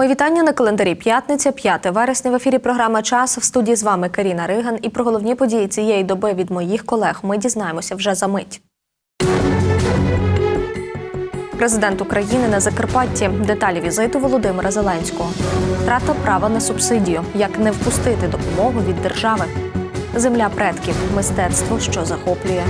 Мої вітання на календарі п'ятниця, 5 вересня. В ефірі програма Час в студії з вами Каріна Риган. І про головні події цієї доби від моїх колег ми дізнаємося вже за мить. Президент України на Закарпатті. Деталі візиту Володимира Зеленського. Втрата права на субсидію. Як не впустити допомогу від держави. Земля предків. Мистецтво, що захоплює.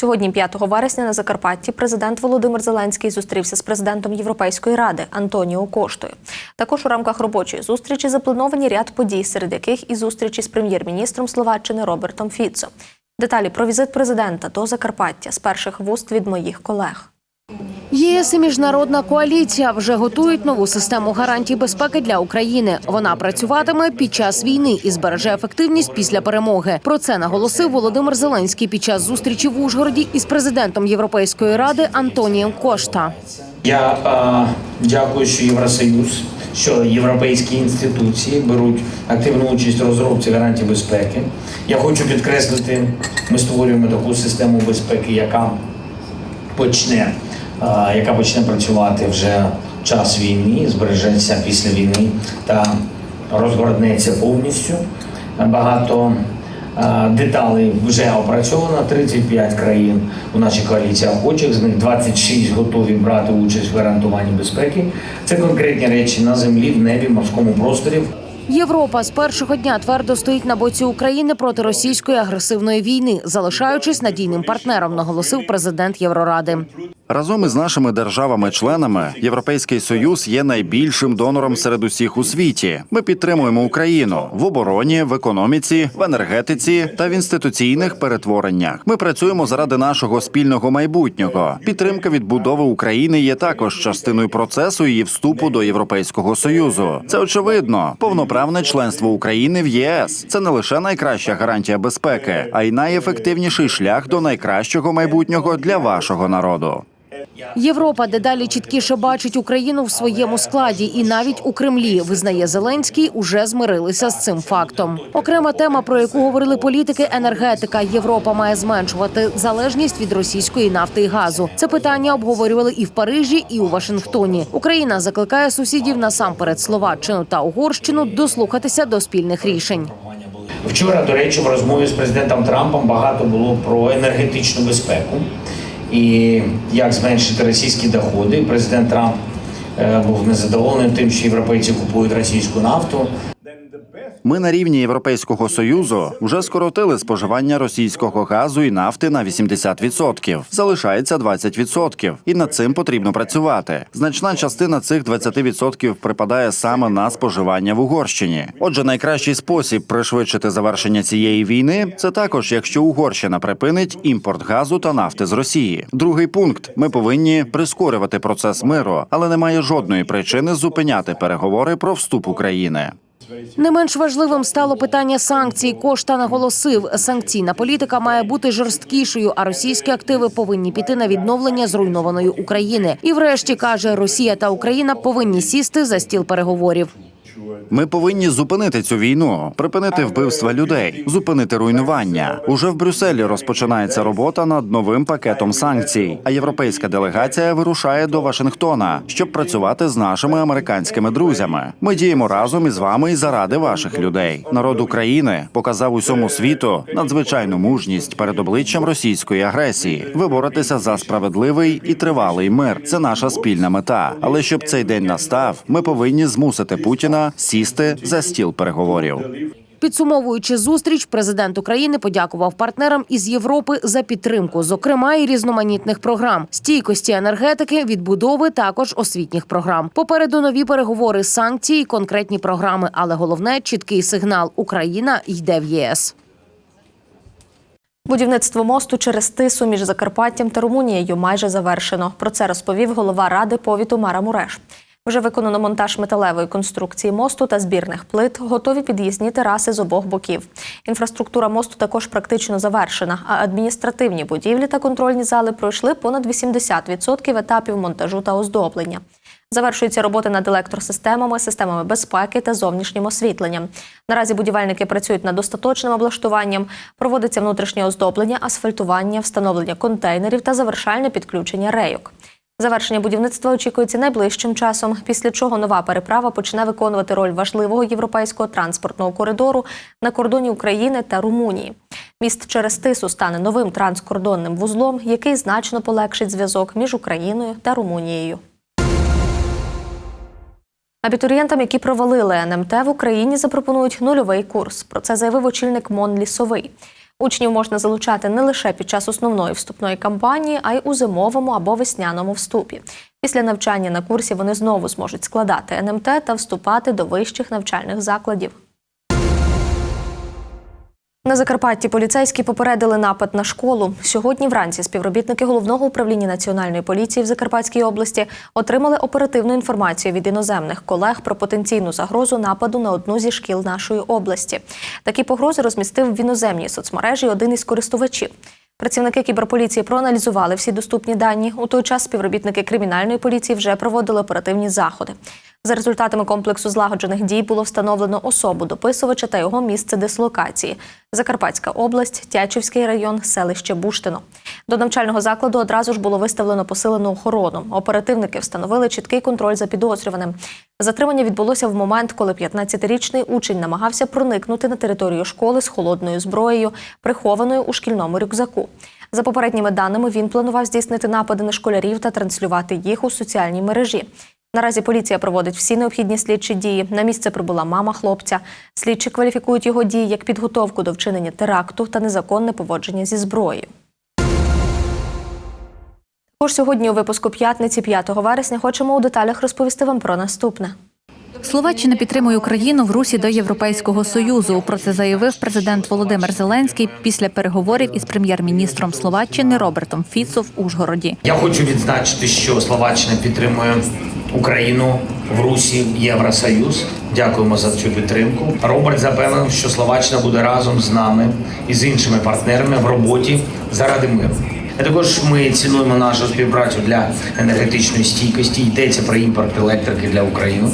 Сьогодні, 5 вересня, на Закарпатті, президент Володимир Зеленський зустрівся з президентом Європейської ради Антоніо Коштою. Також у рамках робочої зустрічі заплановані ряд подій, серед яких і зустрічі з прем'єр-міністром Словаччини Робертом Фіцо. Деталі про візит президента до Закарпаття з перших вуст від моїх колег. ЄС і міжнародна коаліція вже готують нову систему гарантій безпеки для України. Вона працюватиме під час війни і збереже ефективність після перемоги. Про це наголосив Володимир Зеленський під час зустрічі в Ужгороді із президентом Європейської ради Антонієм Кошта. Я е, дякую, що Євросоюз, що європейські інституції беруть активну участь у розробці гарантій безпеки. Я хочу підкреслити, ми створюємо таку систему безпеки, яка почне, яка почне працювати вже час війни, збережеться після війни та розгорнеться повністю. Багато деталей вже опрацьовано. 35 країн у нашій коаліції охочих, з них 26 готові брати участь в гарантуванні безпеки. Це конкретні речі на землі, в небі, морському просторі. Європа з першого дня твердо стоїть на боці України проти російської агресивної війни, залишаючись надійним партнером, наголосив президент Євроради. Разом із нашими державами-членами Європейський Союз є найбільшим донором серед усіх у світі. Ми підтримуємо Україну в обороні, в економіці, в енергетиці та в інституційних перетвореннях. Ми працюємо заради нашого спільного майбутнього. Підтримка відбудови України є також частиною процесу її вступу до Європейського союзу. Це очевидно. Повноправне членство України в ЄС це не лише найкраща гарантія безпеки, а й найефективніший шлях до найкращого майбутнього для вашого народу. Європа дедалі чіткіше бачить Україну в своєму складі, і навіть у Кремлі визнає Зеленський, уже змирилися з цим фактом. Окрема тема, про яку говорили політики, енергетика. Європа має зменшувати залежність від російської нафти і газу. Це питання обговорювали і в Парижі, і у Вашингтоні. Україна закликає сусідів насамперед Словаччину та Угорщину дослухатися до спільних рішень. Вчора, до речі, в розмові з президентом Трампом багато було про енергетичну безпеку і як зменшити російські доходи. Президент Трамп е, був незадоволений тим, що європейці купують російську нафту. Ми на рівні Європейського союзу вже скоротили споживання російського газу і нафти на 80%. Залишається 20%. і над цим потрібно працювати. Значна частина цих 20% припадає саме на споживання в Угорщині. Отже, найкращий спосіб пришвидшити завершення цієї війни це також, якщо Угорщина припинить імпорт газу та нафти з Росії. Другий пункт: ми повинні прискорювати процес миру, але немає жодної причини зупиняти переговори про вступ України. Не менш важливим стало питання санкцій. Кошта наголосив, санкційна політика має бути жорсткішою, а російські активи повинні піти на відновлення зруйнованої України. І, врешті, каже, Росія та Україна повинні сісти за стіл переговорів. Ми повинні зупинити цю війну, припинити вбивства людей, зупинити руйнування. Уже в Брюсселі розпочинається робота над новим пакетом санкцій. А європейська делегація вирушає до Вашингтона, щоб працювати з нашими американськими друзями. Ми діємо разом із вами і заради ваших людей. Народ України показав усьому світу надзвичайну мужність перед обличчям російської агресії. Ви боретеся за справедливий і тривалий мир. Це наша спільна мета. Але щоб цей день настав, ми повинні змусити Путіна сісти за стіл переговорів. Підсумовуючи зустріч, президент України подякував партнерам із Європи за підтримку, зокрема і різноманітних програм, стійкості енергетики, відбудови, також освітніх програм. Попереду нові переговори, санкції, конкретні програми, але головне чіткий сигнал: Україна йде в ЄС. Будівництво мосту через тису між Закарпаттям та Румунією майже завершено. Про це розповів голова ради повіту Мара Муреш. Вже виконано монтаж металевої конструкції мосту та збірних плит, готові під'їзні тераси з обох боків. Інфраструктура мосту також практично завершена, а адміністративні будівлі та контрольні зали пройшли понад 80% етапів монтажу та оздоблення. Завершуються роботи над електросистемами, системами безпеки та зовнішнім освітленням. Наразі будівельники працюють над остаточним облаштуванням, проводиться внутрішнє оздоблення, асфальтування, встановлення контейнерів та завершальне підключення рейок. Завершення будівництва очікується найближчим часом, після чого нова переправа почне виконувати роль важливого європейського транспортного коридору на кордоні України та Румунії. Міст через Тису стане новим транскордонним вузлом, який значно полегшить зв'язок між Україною та Румунією. Абітурієнтам, які провалили НМТ в Україні, запропонують нульовий курс. Про це заявив очільник МОН Лісовий. Учнів можна залучати не лише під час основної вступної кампанії, а й у зимовому або весняному вступі. Після навчання на курсі вони знову зможуть складати НМТ та вступати до вищих навчальних закладів. На Закарпатті поліцейські попередили напад на школу. Сьогодні вранці співробітники головного управління національної поліції в Закарпатській області отримали оперативну інформацію від іноземних колег про потенційну загрозу нападу на одну зі шкіл нашої області. Такі погрози розмістив в іноземній соцмережі один із користувачів. Працівники кіберполіції проаналізували всі доступні дані. У той час співробітники кримінальної поліції вже проводили оперативні заходи. За результатами комплексу злагоджених дій було встановлено особу дописувача та його місце дислокації. Закарпатська область, Тячівський район, селище Буштино. До навчального закладу одразу ж було виставлено посилену охорону. Оперативники встановили чіткий контроль за підозрюваним. Затримання відбулося в момент, коли 15-річний учень намагався проникнути на територію школи з холодною зброєю, прихованою у шкільному рюкзаку. За попередніми даними, він планував здійснити напади на школярів та транслювати їх у соціальній мережі. Наразі поліція проводить всі необхідні слідчі дії. На місце прибула мама хлопця. Слідчі кваліфікують його дії як підготовку до вчинення теракту та незаконне поводження зі зброєю. Також сьогодні у випуску п'ятниці 5 вересня хочемо у деталях розповісти вам про наступне. Словаччина підтримує Україну в русі до Європейського союзу. Про це заявив президент Володимир Зеленський після переговорів із прем'єр-міністром Словаччини Робертом Фіцо в Ужгороді. Я хочу відзначити, що Словаччина підтримує Україну в Русі Євросоюз. Дякуємо за цю підтримку. Роберт запевнив, що Словаччина буде разом з нами і з іншими партнерами в роботі заради миру. А також ми цінуємо нашу співпрацю для енергетичної стійкості. Йдеться про імпорт електрики для України.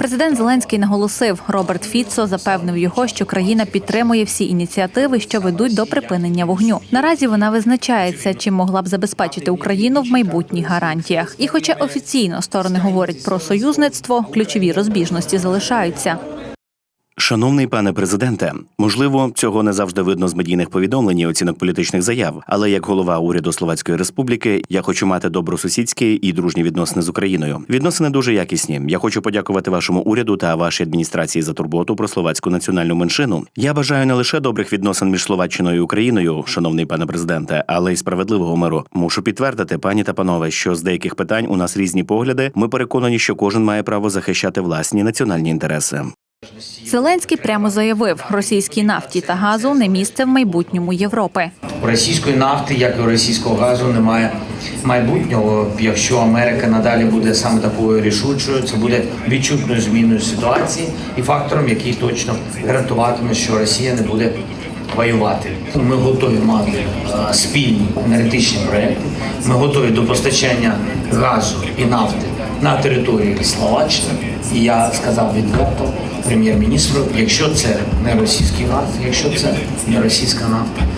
Президент Зеленський наголосив, Роберт Фіцо запевнив його, що країна підтримує всі ініціативи, що ведуть до припинення вогню. Наразі вона визначається, чим могла б забезпечити Україну в майбутніх гарантіях. І, хоча офіційно сторони говорять про союзництво, ключові розбіжності залишаються. Шановний пане президенте, можливо, цього не завжди видно з медійних повідомлень і оцінок політичних заяв. Але як голова уряду Словацької республіки, я хочу мати добросусідські і дружні відносини з Україною. Відносини дуже якісні. Я хочу подякувати вашому уряду та вашій адміністрації за турботу про словацьку національну меншину. Я бажаю не лише добрих відносин між Словаччиною і Україною, шановний пане президенте, але й справедливого миру. Мушу підтвердити, пані та панове, що з деяких питань у нас різні погляди. Ми переконані, що кожен має право захищати власні національні інтереси. Зеленський прямо заявив, російській нафті та газу не місце в майбутньому Європи. Російської нафти, як і російського газу, немає майбутнього. Якщо Америка надалі буде саме такою рішучою, це буде відчутною зміною ситуації і фактором, який точно гарантуватиме, що Росія не буде воювати. Ми готові мати е, спільні енергетичні проекти. Ми готові до постачання газу і нафти на території Словаччини. І я сказав відверто прем'єр-міністру, якщо це не російський газ, якщо це не російська нафта.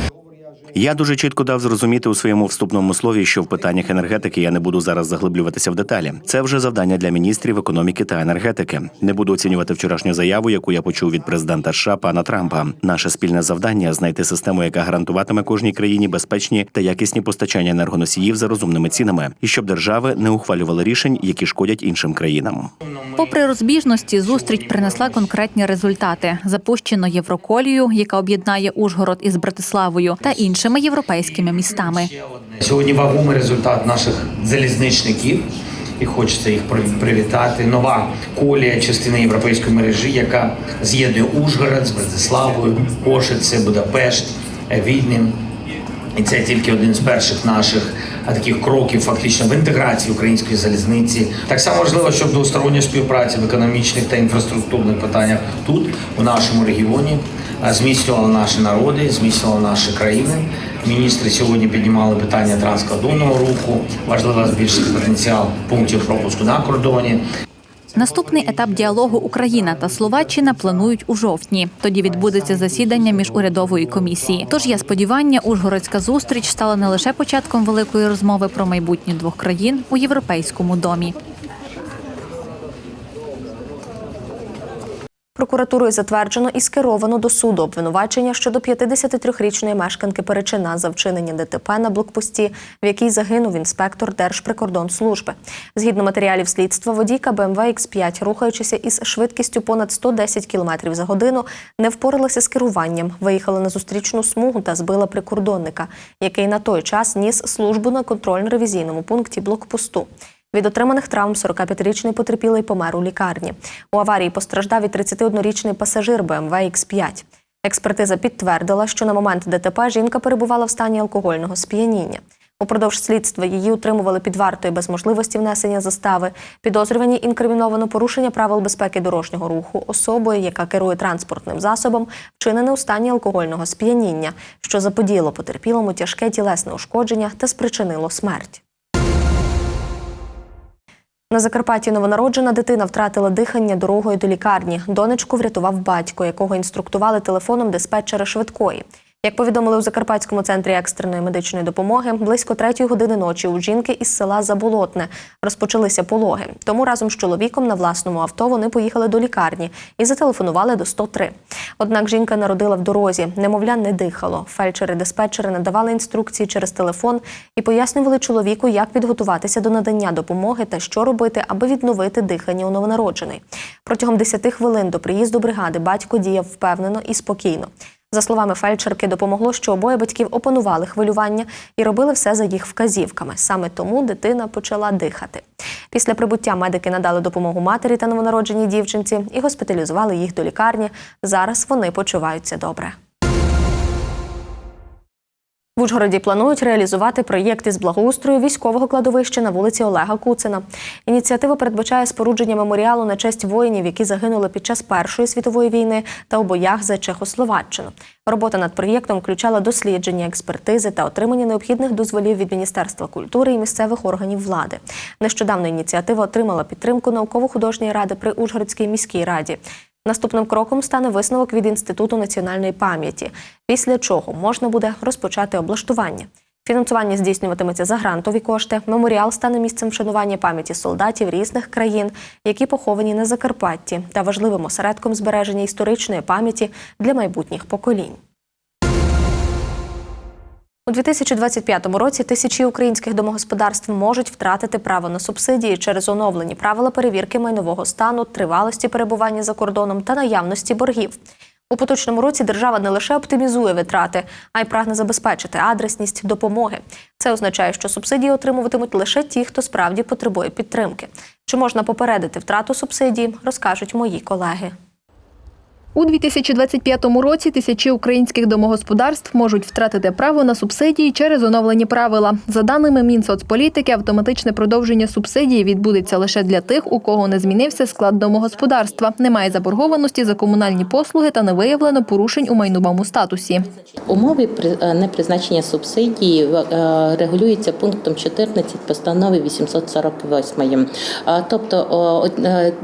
Я дуже чітко дав зрозуміти у своєму вступному слові, що в питаннях енергетики я не буду зараз заглиблюватися в деталі. Це вже завдання для міністрів економіки та енергетики. Не буду оцінювати вчорашню заяву, яку я почув від президента США пана Трампа. Наше спільне завдання знайти систему, яка гарантуватиме кожній країні безпечні та якісні постачання енергоносіїв за розумними цінами, і щоб держави не ухвалювали рішень, які шкодять іншим країнам. Попри розбіжності, зустріч принесла конкретні результати: запущено Євроколію, яка об'єднає Ужгород із Братиславою та іншими європейськими містами. Сьогодні вагомий результат наших залізничників. І хочеться їх при- привітати. Нова колія частини європейської мережі, яка з'єднує Ужгород з Братиславою, Кошице, Будапешт, Віднім. І це тільки один з перших наших таких кроків фактично в інтеграції української залізниці. Так само важливо, щоб двостороння співпраці в економічних та інфраструктурних питаннях тут, у нашому регіоні, зміцнювали наші народи, зміцнювала наші країни. Міністри сьогодні піднімали питання транскордонного руху. Важливо збільшити потенціал пунктів пропуску на кордоні. Наступний етап діалогу Україна та Словаччина планують у жовтні. Тоді відбудеться засідання міжурядової комісії. Тож є сподівання, Ужгородська зустріч стала не лише початком великої розмови про майбутнє двох країн у європейському домі. Прокуратурою затверджено і скеровано до суду обвинувачення щодо 53-річної мешканки Перечина за вчинення ДТП на блокпості, в якій загинув інспектор Держприкордонслужби. Згідно матеріалів слідства, водійка БМВ X5, рухаючися із швидкістю понад 110 км за годину, не впоралася з керуванням, виїхала на зустрічну смугу та збила прикордонника, який на той час ніс службу на контрольно-ревізійному пункті блокпосту. Від отриманих травм 45-річний потерпілий помер у лікарні. У аварії постраждав і 31-річний пасажир БМВ X5. Експертиза підтвердила, що на момент ДТП жінка перебувала в стані алкогольного сп'яніння. Упродовж слідства її утримували під вартою без можливості внесення застави. Підозрювані інкриміновано порушення правил безпеки дорожнього руху особою, яка керує транспортним засобом, вчинене у стані алкогольного сп'яніння, що заподіяло потерпілому тяжке тілесне ушкодження та спричинило смерть. На Закарпатті новонароджена дитина втратила дихання дорогою до лікарні. Донечку врятував батько, якого інструктували телефоном диспетчера швидкої. Як повідомили у Закарпатському центрі екстреної медичної допомоги, близько третьої години ночі у жінки із села Заболотне розпочалися пологи. Тому разом з чоловіком на власному авто вони поїхали до лікарні і зателефонували до 103. Однак жінка народила в дорозі, немовля не дихало. Фельдшери-диспетчери надавали інструкції через телефон і пояснювали чоловіку, як підготуватися до надання допомоги та що робити, аби відновити дихання у новонароджений. Протягом 10 хвилин до приїзду бригади батько діяв впевнено і спокійно. За словами фельдшерки, допомогло, що обоє батьків опанували хвилювання і робили все за їх вказівками. Саме тому дитина почала дихати. Після прибуття медики надали допомогу матері та новонародженій дівчинці і госпіталізували їх до лікарні. Зараз вони почуваються добре. В Ужгороді планують реалізувати проєкт із благоустрою військового кладовища на вулиці Олега Куцина. Ініціатива передбачає спорудження меморіалу на честь воїнів, які загинули під час Першої світової війни та у боях за Чехословаччину. Робота над проєктом включала дослідження, експертизи та отримання необхідних дозволів від Міністерства культури і місцевих органів влади. Нещодавно ініціатива отримала підтримку науково-художньої ради при Ужгородській міській раді. Наступним кроком стане висновок від Інституту національної пам'яті, після чого можна буде розпочати облаштування. Фінансування здійснюватиметься за грантові кошти. Меморіал стане місцем вшанування пам'яті солдатів різних країн, які поховані на Закарпатті, та важливим осередком збереження історичної пам'яті для майбутніх поколінь. У 2025 році тисячі українських домогосподарств можуть втратити право на субсидії через оновлені правила перевірки майнового стану, тривалості перебування за кордоном та наявності боргів. У поточному році держава не лише оптимізує витрати, а й прагне забезпечити адресність допомоги. Це означає, що субсидії отримуватимуть лише ті, хто справді потребує підтримки. Чи можна попередити втрату субсидії, розкажуть мої колеги. У 2025 році тисячі українських домогосподарств можуть втратити право на субсидії через оновлені правила. За даними Мінсоцполітики, автоматичне продовження субсидії відбудеться лише для тих, у кого не змінився склад домогосподарства, немає заборгованості за комунальні послуги та не виявлено порушень у майновому статусі. Умови е, непризначення субсидії е, регулюються пунктом 14 постанови 848. Е, Тобто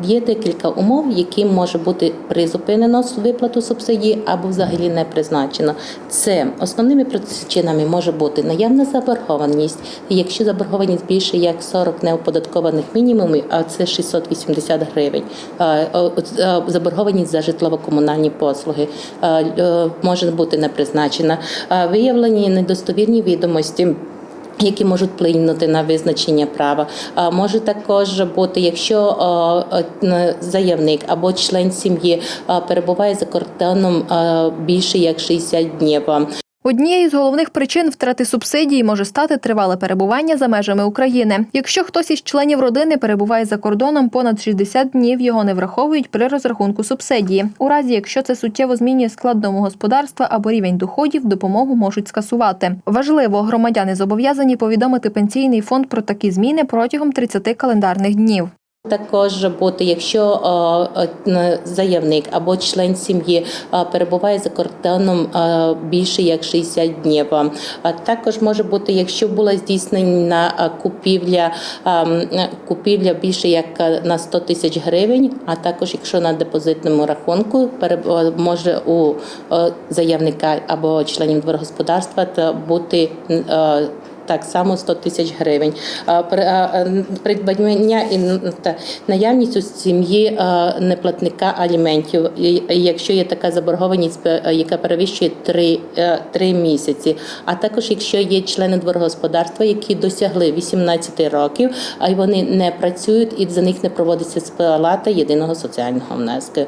є декілька умов, які може бути призупинено с- виплату субсидії або взагалі не призначено. Це основними причинами може бути наявна заборгованість. Якщо заборгованість більше як 40 неоподаткованих мінімумів, а це 680 гривень. Заборгованість за житлово-комунальні послуги може бути не призначена. Виявлені недостовірні відомості. Які можуть вплинути на визначення права, може також бути, якщо е, заявник або член сім'ї перебуває за кордоном більше як 60 днів. Однією з головних причин втрати субсидії може стати тривале перебування за межами України. Якщо хтось із членів родини перебуває за кордоном понад 60 днів, його не враховують при розрахунку субсидії. У разі, якщо це суттєво змінює склад домогосподарства або рівень доходів, допомогу можуть скасувати. Важливо, громадяни зобов'язані повідомити пенсійний фонд про такі зміни протягом 30 календарних днів. Також бути, якщо заявник або член сім'ї перебуває за кордоном більше як 60 днів. Також може бути, якщо була здійснена купівля, купівля більше як на 100 тисяч гривень, а також якщо на депозитному рахунку може у заявника або членів дворогосподарства бути так само 100 тисяч гривень. Е, Придбання і наявність у сім'ї е, неплатника аліментів, якщо є така заборгованість, е, яка перевищує 3, 3 місяці. А також якщо є члени дворогосподарства, які досягли 18 років, а й вони не працюють і за них не проводиться сплата єдиного соціального внеску.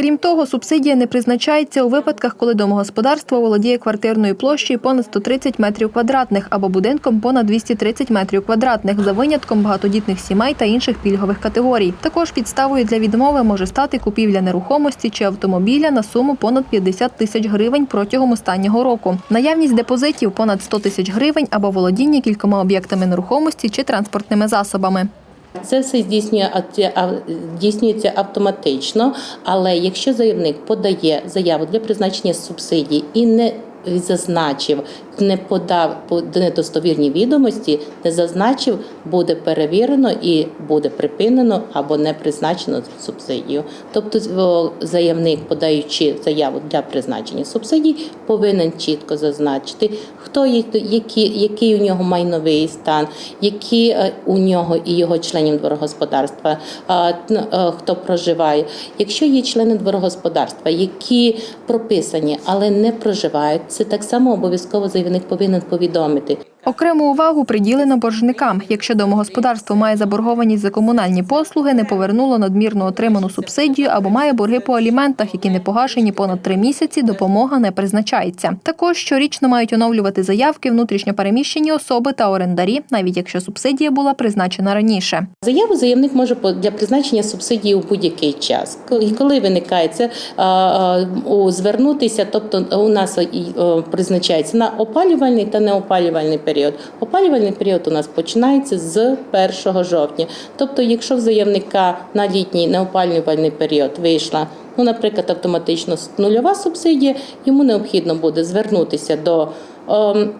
Крім того, субсидія не призначається у випадках, коли домогосподарство володіє квартирною площею понад 130 метрів квадратних або будинком понад 230 метрів квадратних за винятком багатодітних сімей та інших пільгових категорій. Також підставою для відмови може стати купівля нерухомості чи автомобіля на суму понад 50 тисяч гривень протягом останнього року. Наявність депозитів понад 100 тисяч гривень або володіння кількома об'єктами нерухомості чи транспортними засобами. Це все здійснюється автоматично, але якщо заявник подає заяву для призначення субсидій і не зазначив, не подав недостовірні відомості, не зазначив, буде перевірено і буде припинено або не призначено субсидію. Тобто заявник, подаючи заяву для призначення субсидій, повинен чітко зазначити, хто які, який у нього майновий стан, які е, у нього і його членів дворогосподарства, е, хто проживає. Якщо є члени дворогосподарства, які прописані, але не проживають, це так само обов'язково заявник повинен повідомити. Окрему увагу приділено боржникам. Якщо домогосподарство має заборгованість за комунальні послуги, не повернуло надмірно отриману субсидію або має борги по аліментах, які не погашені понад три місяці, допомога не призначається. Також щорічно мають оновлювати заявки внутрішньопереміщені особи та орендарі, навіть якщо субсидія була призначена раніше. Заяву заявник може для призначення субсидії у будь-який час. Коли виникає це звернутися, тобто у нас призначається на опалювальний та неопалювальний період. Опалювальний період у нас починається з 1 жовтня. Тобто, якщо в заявника на літній неопалювальний період вийшла ну, наприклад, автоматично нульова субсидія, йому необхідно буде звернутися до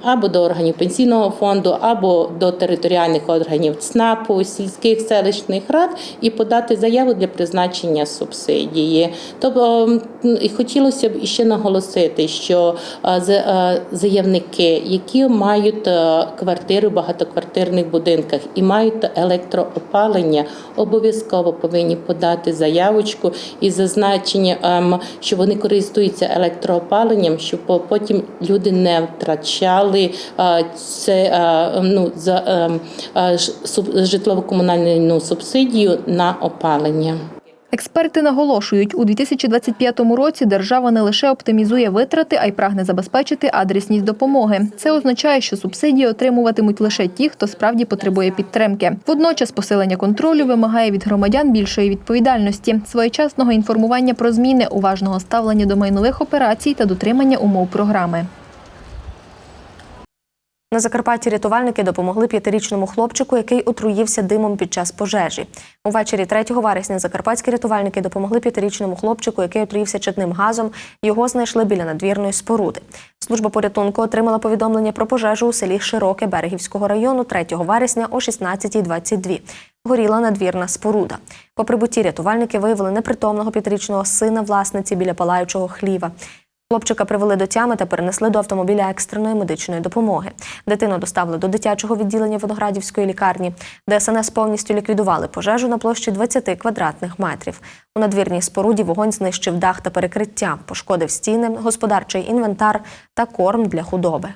або до органів пенсійного фонду, або до територіальних органів ЦНАПу, сільських селищних рад і подати заяву для призначення субсидії. Тобто ем, хотілося б іще наголосити, що е, е, заявники, які мають е, квартири в багатоквартирних будинках і мають електроопалення, обов'язково повинні подати заявочку із зазначенням, ем, що вони користуються електроопаленням, щоб потім люди не втрачали е, це ну, за житлово-комунальну субсидію на опалення. Експерти наголошують, у 2025 році держава не лише оптимізує витрати, а й прагне забезпечити адресність допомоги. Це означає, що субсидії отримуватимуть лише ті, хто справді потребує підтримки. Водночас посилення контролю вимагає від громадян більшої відповідальності, своєчасного інформування про зміни, уважного ставлення до майнових операцій та дотримання умов програми. На Закарпатті рятувальники допомогли п'ятирічному хлопчику, який отруївся димом під час пожежі. Увечері 3 вересня закарпатські рятувальники допомогли п'ятирічному хлопчику, який отруївся чадним газом. Його знайшли біля надвірної споруди. Служба порятунку отримала повідомлення про пожежу у селі Широке Берегівського району 3 вересня о 16.22. Горіла надвірна споруда. По прибутті рятувальники виявили непритомного п'ятирічного сина власниці біля палаючого хліва. Хлопчика привели до тями та перенесли до автомобіля екстреної медичної допомоги. Дитину доставили до дитячого відділення Виноградівської лікарні, де СНС повністю ліквідували пожежу на площі 20 квадратних метрів. У надвірній споруді вогонь знищив дах та перекриття, пошкодив стіни, господарчий інвентар та корм для худоби.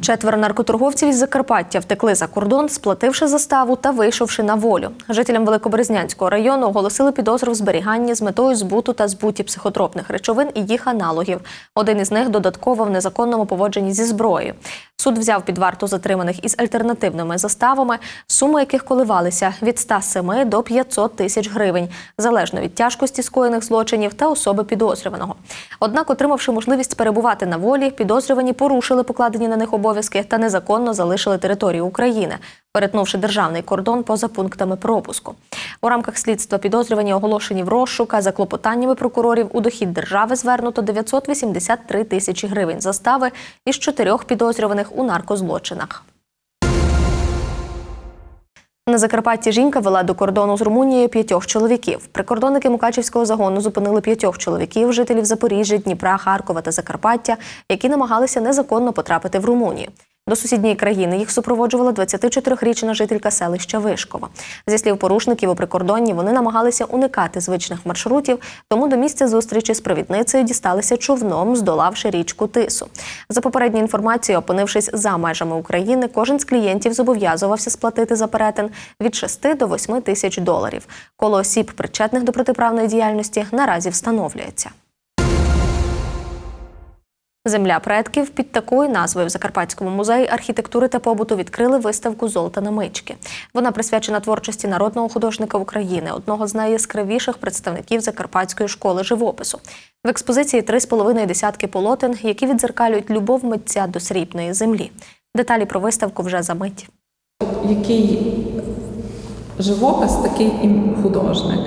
Четверо наркоторговців із Закарпаття втекли за кордон, сплативши заставу та вийшовши на волю. Жителям Великобрезнянського району оголосили підозру в зберіганні з метою збуту та збуті психотропних речовин і їх аналогів. Один із них додатково в незаконному поводженні зі зброєю. Суд взяв під варту затриманих із альтернативними заставами, суми яких коливалися від 107 до 500 тисяч гривень, залежно від тяжкості скоєних злочинів та особи підозрюваного. Однак, отримавши можливість перебувати на волі, підозрювані порушили покладені на них обов'язки обов'язки та незаконно залишили територію України, перетнувши державний кордон поза пунктами пропуску. У рамках слідства підозрювані оголошені в розшук, за клопотаннями прокурорів у дохід держави звернуто 983 тисячі гривень застави із чотирьох підозрюваних у наркозлочинах. На Закарпатті жінка вела до кордону з Румунією п'ятьох чоловіків. Прикордонники Мукачівського загону зупинили п'ятьох чоловіків, жителів Запоріжжя, Дніпра, Харкова та Закарпаття, які намагалися незаконно потрапити в Румунію. До сусідньої країни їх супроводжувала 24-річна жителька селища Вишкова. Зі слів порушників у прикордонні, вони намагалися уникати звичних маршрутів, тому до місця зустрічі з провідницею дісталися човном, здолавши річку Тису. За попередньою інформацією, опинившись за межами України, кожен з клієнтів зобов'язувався сплатити за перетин від 6 до 8 тисяч доларів. Коло осіб, причетних до протиправної діяльності, наразі встановлюється. Земля предків під такою назвою в Закарпатському музеї архітектури та побуту відкрили виставку Золота на мички. Вона присвячена творчості народного художника України, одного з найяскравіших представників Закарпатської школи живопису. В експозиції три з половиною десятки полотен, які відзеркалюють любов митця до срібної землі. Деталі про виставку вже за мить. який живопис, такий і художник.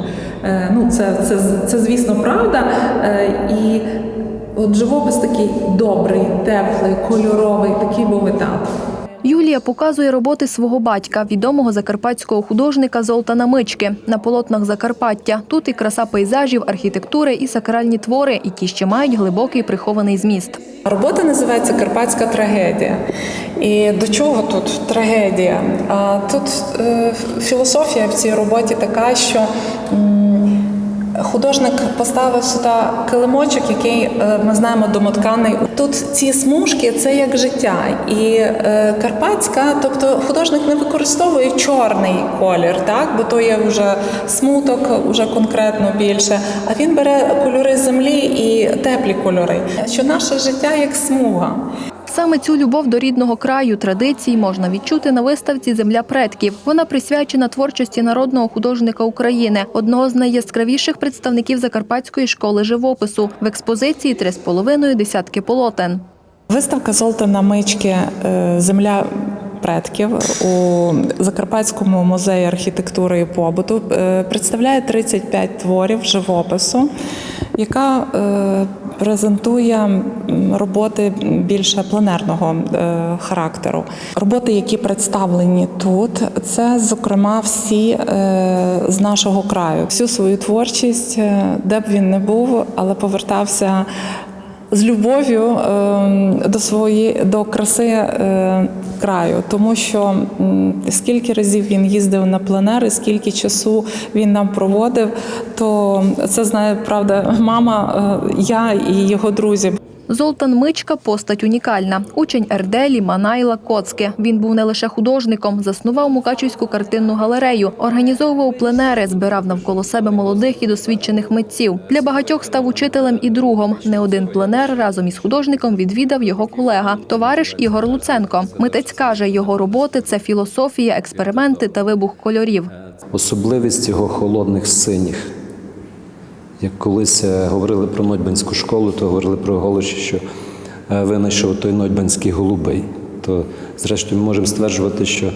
Е, Ну, це, це, це звісно, правда. Е, І от живопис такий добрий, теплий, кольоровий, такий був етап. Юлія показує роботи свого батька, відомого закарпатського художника Золтана Мички на полотнах Закарпаття. Тут і краса пейзажів, архітектури, і сакральні твори, які ще мають глибокий прихований зміст. Робота називається Карпатська трагедія. І до чого тут трагедія? А тут е, філософія в цій роботі така, що м, художник поставив сюди килимочок, який е, ми знаємо домотканий. Тут ці смужки це як життя. І е, Карпатська, тобто художник не використовує чорний колір, так бо то є вже смуток, вже конкретно більше. А він бере кольори землі і теплі кольори. Що наше життя як смуга. Саме цю любов до рідного краю, традицій можна відчути на виставці Земля предків. Вона присвячена творчості народного художника України, одного з найяскравіших представників Закарпатської школи живопису. В експозиції три з половиною десятки полотен. Виставка Золота на мички е, Земля предків у Закарпатському музеї архітектури і побуту е, представляє 35 творів живопису, яка е, презентує роботи більше планерного е, характеру. Роботи, які представлені тут, це зокрема всі е, з нашого краю. Всю свою творчість, де б він не був, але повертався з любов'ю е, до своєї до краси е, краю, тому що скільки разів він їздив на пленери, скільки часу він нам проводив, то це знає правда мама, е, я і його друзі. Золтан Мичка постать унікальна. Учень Ерделі Манайла Коцки. Він був не лише художником, заснував Мукачівську картинну галерею, організовував пленери, збирав навколо себе молодих і досвідчених митців. Для багатьох став учителем і другом. Не один пленер разом із художником відвідав його колега, товариш Ігор Луценко. Митець каже, його роботи це філософія, експерименти та вибух кольорів. Особливість його холодних синіх. Як колись е, говорили про Нотьбанську школу, то говорили про Голоші, що е, винайшов той Нотьбанський голубий. То, зрештою, ми можемо стверджувати, що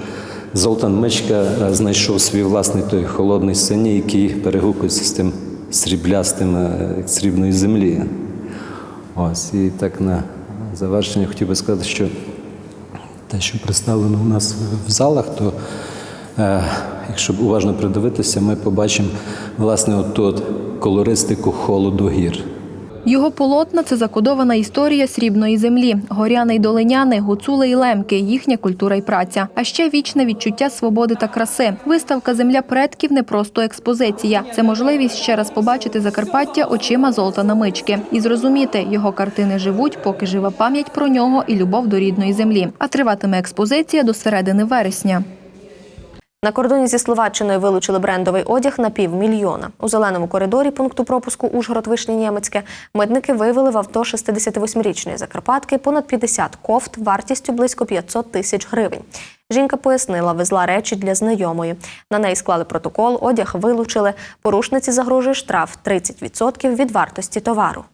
Золтан Мичка е, знайшов свій власний той холодний синій, який перегукується з тим сріблястим срібної землі. Ось, і так на завершення хотів би сказати, що те, що представлено у нас в залах, то якщо уважно придивитися, ми побачимо власне отут колористику холоду гір. Його полотна це закодована історія срібної землі, горяни й долиняни, гуцули й лемки, їхня культура й праця. А ще вічне відчуття свободи та краси. Виставка Земля предків не просто експозиція. Це можливість ще раз побачити Закарпаття очима Золтана Мички і зрозуміти, його картини живуть, поки жива пам'ять про нього і любов до рідної землі. А триватиме експозиція до середини вересня. На кордоні зі Словаччиною вилучили брендовий одяг на півмільйона. У зеленому коридорі пункту пропуску Ужгород Вишні Нємецьке митники виявили в авто 68-річної Закарпатки понад 50 кофт вартістю близько 500 тисяч гривень. Жінка пояснила, везла речі для знайомої. На неї склали протокол, одяг вилучили. Порушниці загрожує штраф 30% від вартості товару.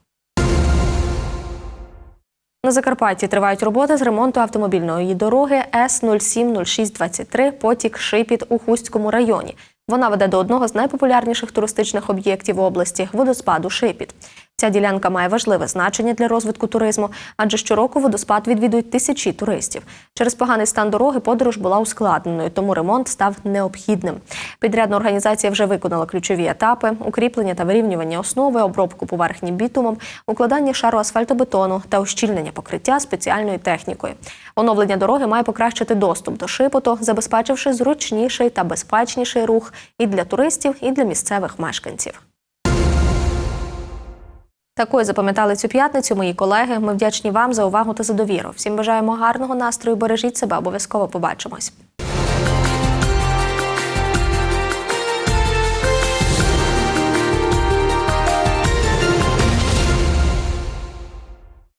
На Закарпатті тривають роботи з ремонту автомобільної дороги С 070623 потік Шипіт у Хустському районі. Вона веде до одного з найпопулярніших туристичних об'єктів області водоспаду Шипіт. Ця ділянка має важливе значення для розвитку туризму, адже щороку водоспад відвідують тисячі туристів. Через поганий стан дороги подорож була ускладненою, тому ремонт став необхідним. Підрядна організація вже виконала ключові етапи: укріплення та вирівнювання основи, обробку поверхні бітумом, укладання шару асфальтобетону та ущільнення покриття спеціальною технікою. Оновлення дороги має покращити доступ до шипоту, забезпечивши зручніший та безпечніший рух і для туристів, і для місцевих мешканців. Такою запам'ятали цю п'ятницю мої колеги. Ми вдячні вам за увагу та за довіру. Всім бажаємо гарного настрою. Бережіть себе, обов'язково побачимось.